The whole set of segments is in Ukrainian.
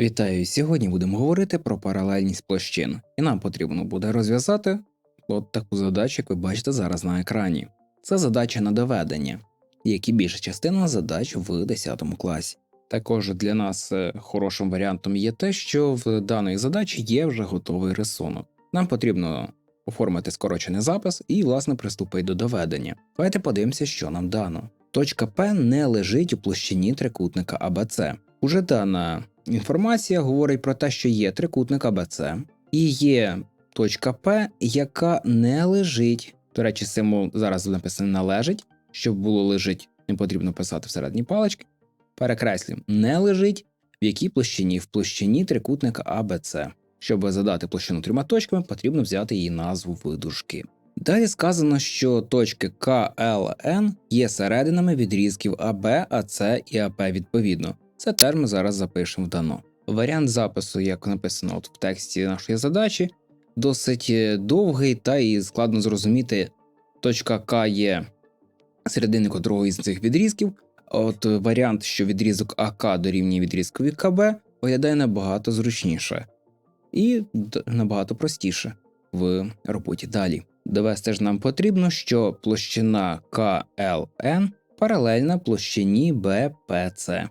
Вітаю! Сьогодні будемо говорити про паралельність площин, і нам потрібно буде розв'язати от таку задачу, як ви бачите зараз на екрані. Це задача на доведення, як і більша частина задач в 10 класі. Також для нас е, хорошим варіантом є те, що в даної задачі є вже готовий рисунок. Нам потрібно оформити скорочений запис і, власне, приступити до доведення. Давайте подивимося, що нам дано. Точка П не лежить у площині трикутника АБЦ. Уже дана інформація говорить про те, що є трикутник АБЦ і є точка П, яка не лежить. До речі, символ зараз написано належить, щоб було лежить, не потрібно писати всередині палички. Перекреслюємо, не лежить в якій площині? В площині трикутника АБЦ. Щоб задати площину трьома точками, потрібно взяти її назву в дужки. Далі сказано, що точки КЛН є серединами відрізків АБ, АЦ і АП відповідно. Це терм зараз запишемо в дано. Варіант запису, як написано от в тексті нашої задачі, досить е, довгий та і складно зрозуміти. Точка К є серединник другого із цих відрізків. От варіант, що відрізок АК дорівнює відрізкові КБ, виглядає набагато зручніше і набагато простіше в роботі далі. Довести ж нам потрібно, що площина КЛН паралельна площині БПЦ.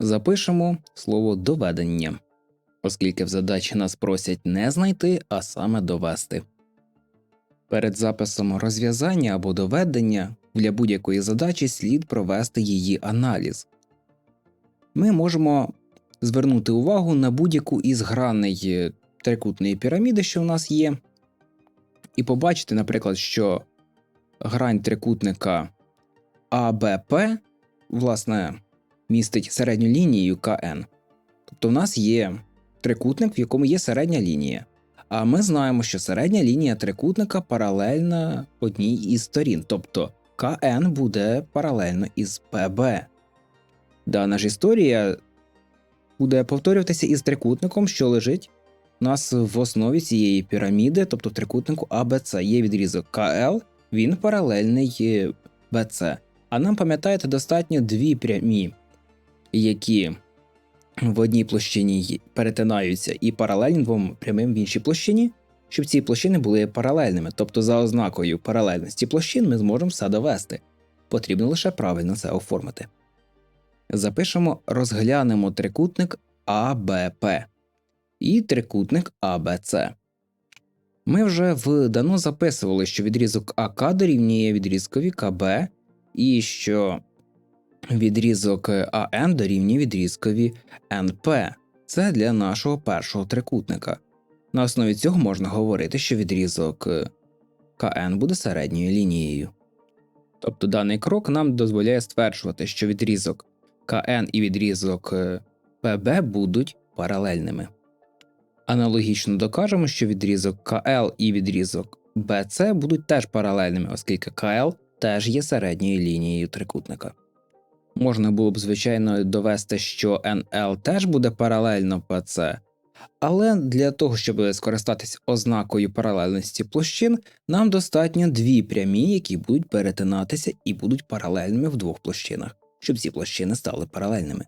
Запишемо слово доведення, оскільки в задачі нас просять не знайти, а саме довести. Перед записом розв'язання або доведення для будь-якої задачі слід провести її аналіз. Ми можемо звернути увагу на будь-яку із граней трикутної піраміди, що в нас є, і побачити, наприклад, що грань трикутника АБП, власне, містить середню лінію КН. Тобто в нас є трикутник, в якому є середня лінія. А ми знаємо, що середня лінія трикутника паралельна одній із сторін, тобто КН буде паралельно із ПБ. Дана ж історія буде повторюватися із трикутником, що лежить у нас в основі цієї піраміди, тобто в трикутнику АБЦ. Є відрізок КЛ, він паралельний е, БЦ. А нам, пам'ятаєте, достатньо дві прямі, які в одній площині перетинаються і паралельні двом прямим в іншій площині, щоб ці площини були паралельними. Тобто, за ознакою паралельності площин ми зможемо все довести. Потрібно лише правильно це оформити. Запишемо, розглянемо трикутник АБП і трикутник АБЦ. Ми вже в дано записували, що відрізок АК дорівнює відрізкові КБ, і що відрізок АН дорівнює відрізкові НП. Це для нашого першого трикутника. На основі цього можна говорити, що відрізок КН буде середньою лінією. Тобто даний крок нам дозволяє стверджувати, що відрізок КН і відрізок ПБ будуть паралельними. Аналогічно докажемо, що відрізок КЛ і відрізок БЦ будуть теж паралельними, оскільки КЛ теж є середньою лінією трикутника. Можна було б, звичайно, довести, що НЛ теж буде паралельно ПЦ, але для того, щоб скористатись ознакою паралельності площин, нам достатньо дві прямі, які будуть перетинатися і будуть паралельними в двох площинах, щоб ці площини стали паралельними.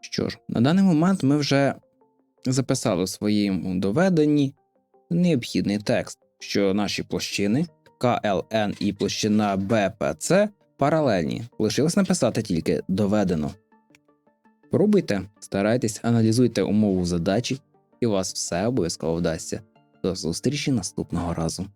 Що ж, на даний момент ми вже записали в своєму доведенні необхідний текст, що наші площини КЛН і площина БПЦ паралельні. Лишилось написати тільки доведено. Пробуйте, старайтесь, аналізуйте умову задачі, і у вас все обов'язково вдасться. До зустрічі наступного разу.